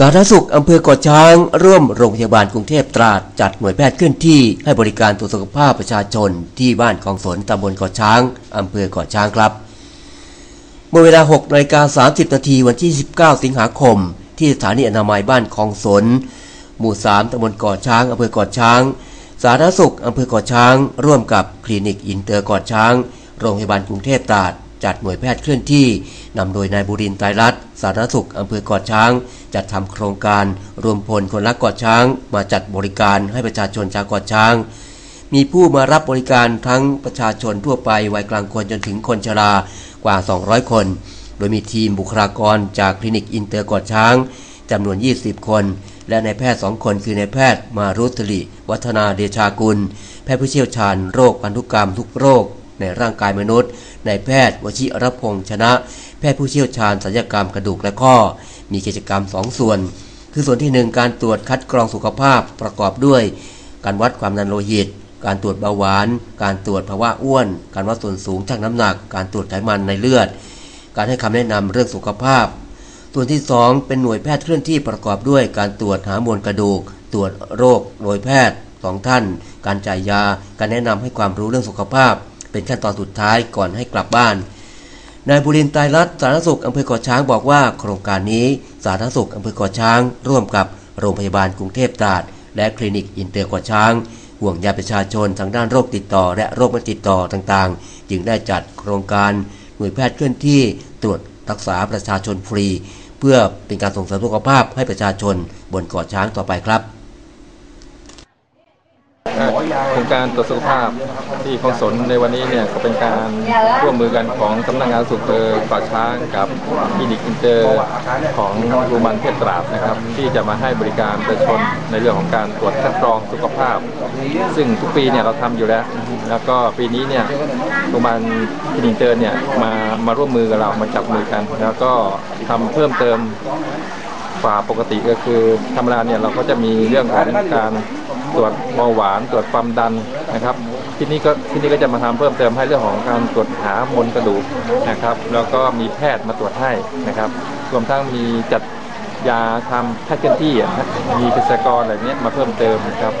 สาธารณสุขอำเภอเกาะช้าง ร่วมโรงพยาบาลกรุงเทพตราด จัดหน่วยแพทย์เคลื่อนที่ให้บริการตรวจสุขภาพประชาชน ที่บ้านของสนตำบลเกาะช้างอำเภอเกาะช้างครับ เมื่อเวลา6นาฬิกา30 นาทีวันที่ 19 สิงหาคม ที่สถานีอนามัยบ้านคลองสน หมู่ 3ตำบลเกาะช้างอำเภอเกาะช้าง สาธารณสุขอำเภอเกาะช้าง ร่วมกับคลินิกอินเตอร์เกาะช้าง โรงพยาบาลกรุงเทพตราด จัดหน่วยแพทย์เคลื่อนที่นำโดยนายบุรินทร์ไตรรัตน์สาธารณสุขอำเภอเกาะช้าง จัดทำโครงการรวมพลคนรักเกาะช้าง มาจัดบริการให้ประชาชนชาวเกาะช้าง มีผู้มารับบริการทั้งประชาชนทั่วไปวัยกลางคนจนถึงคนชรากว่า 200 คน โดยมีทีมบุคลากรจากคลินิกอินเตอร์เกาะช้างจำนวน 20 คน และนายแพทย์2คนคือนายแพทย์มารุตลิวัฒนาเดชากุล แพทย์ผู้เชี่ยวชาญโรคพันธุกรรมทุกโรค ในร่างกายมนุษย์นายแพทย์วชิรพงษ์ชนะ แพทย์ผู้เชี่ยวชาญศัลยกรรมกระดูกและข้อ มีกิจกรรม 2 ส่วน คือส่วนที่ 1 การตรวจคัดกรองสุขภาพประกอบด้วย การวัดความดันโลหิต การตรวจเบาหวาน การตรวจภาวะอ้วน การวัดส่วนสูงชั่งน้ำหนัก การตรวจไขมันในเลือด การให้คำแนะนำเรื่องสุขภาพ ส่วนที่ 2 เป็นหน่วยแพทย์เคลื่อนที่ประกอบด้วย การตรวจหามวลกระดูก ตรวจโรคโดยแพทย์สองท่าน การจ่ายยา การแนะนำให้ความรู้เรื่องสุขภาพ เป็นขั้นตอนสุดท้ายก่อนให้กลับบ้าน นายบุรินทร์ไตรรัตสาธารณสุขอำเภอเกาะช้างบอกว่า โครงการนี้สาธารณสุขอำเภอเกาะช้าง ร่วมกับโรงพยาบาลกรุงเทพตราดและคลินิกอินเตอร์เกาะช้าง ห่วงใยประชาชนทางด้านโรคติดต่อ และโรคไม่ติดต่อต่างๆ จึงได้จัดโครงการหน่วยแพทย์เคลื่อนที่ตรวจรักษาประชาชนฟรี เพื่อเป็นการส่งเสริมสุขภาพให้ประชาชนบนเกาะช้างต่อไปครับ โครงการตรวจสุขภาพที่คลองสนในวันนี้เนี่ยก็เป็นการร่วมมือกันของสำนักงานสุขเภอปากช้างกับคลินิกอินเตอร์ของโรงพยาบาลเทพตราดนะครับ ที่จะมาให้บริการประชาชนในเรื่องของการตรวจคัดกรองสุขภาพ ซึ่งทุกปีเนี่ยเราทำอยู่แล้ว แล้วก็ปีนี้เนี่ยโรงพยาบาลคลินิกอินเตอร์เนี่ยมามาร่วมมือกับเรามาจับมือกัน แล้วก็ทำเพิ่มเติมฝ่าปกติก็คือธรรมดาเนี่ยเราก็จะมีเรื่องของการ ตรวจเบาหวานตรวจความดันนะครับ ที่นี่ก็ที่นี่ก็จะมาทำเพิ่มเติมให้เรื่องของการตรวจหามวลกระดูกนะครับ แล้วก็มีแพทย์มาตรวจให้นะครับ รวมทั้งมีจัดยาทำแพทย์เคลื่อนที่อะมีเกษตรกรอะไรเนี้ยมาเพิ่มเติมนะครับ